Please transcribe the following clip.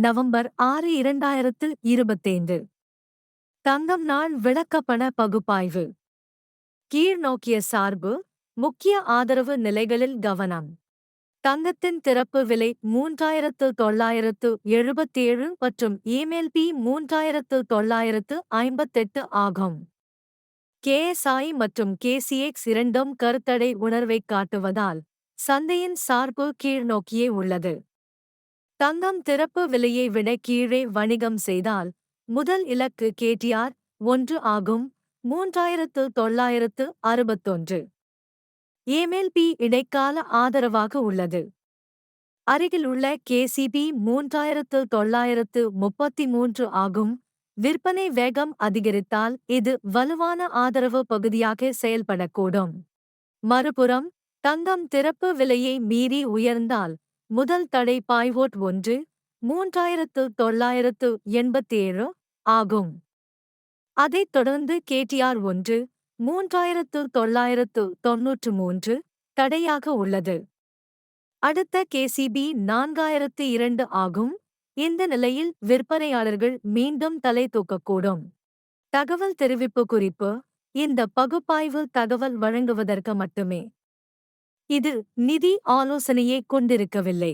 November ஆறு இரண்டாயிரத்து இருபத்தைந்து. தங்கம் நாள் விளக்கப்பண பகுப்பாய்வு. கீழ்நோக்கிய சார்பு முக்கிய ஆதரவு நிலைகளில் கவனம். தங்கத்தின் திறப்பு விலை மூன்றாயிரத்து தொள்ளாயிரத்து எழுபத்தேழு மற்றும் இமெயில் பி மூன்றாயிரத்து தொள்ளாயிரத்து ஐம்பத்தெட்டு ஆகும். கேஎஸ்ஐ மற்றும் கேசிஎக்ஸ் இரண்டும் கருத்தடை உணர்வைக் காட்டுவதால் சந்தையின் சார்பு கீழ்நோக்கியே உள்ளது. தங்கம் திறப்பு விலையை விட கீழே வணிகம் செய்தால் முதல் இலக்கு கேடிஆர் ஒன்று ஆகும் மூன்றாயிரத்து தொள்ளாயிரத்து அறுபத்தொன்று. ஏமெல் பி இடைக்கால ஆதரவாக உள்ளது. அருகிலுள்ள கேசிபி மூன்றாயிரத்து தொள்ளாயிரத்து முப்பத்தி மூன்று ஆகும். விற்பனை வேகம் அதிகரித்தால் இது வலுவான ஆதரவு பகுதியாக செயல்படக்கூடும். மறுபுறம் தங்கம் திறப்பு விலையை மீறி உயர்ந்தால் முதல் தடை பாய்வோட் ஒன்று மூன்றாயிரத்து தொள்ளாயிரத்து எண்பத்தேழு ஆகும். அதைத் தொடர்ந்து கேடிஆர் ஒன்று மூன்றாயிரத்து தொள்ளாயிரத்து தொன்னூற்று மூன்று தடையாக உள்ளது. அடுத்த கேசிபி நான்காயிரத்து இரண்டு ஆகும். இந்த நிலையில் விற்பனையாளர்கள் மீண்டும் தலை தூக்கக்கூடும். தகவல் தெரிவிப்பு குறிப்பு இந்த பகுப்பாய்வு தகவல் வழங்குவதற்கு மட்டுமே. இது நிதி ஆலோசனையை கொண்டிருக்கவில்லை.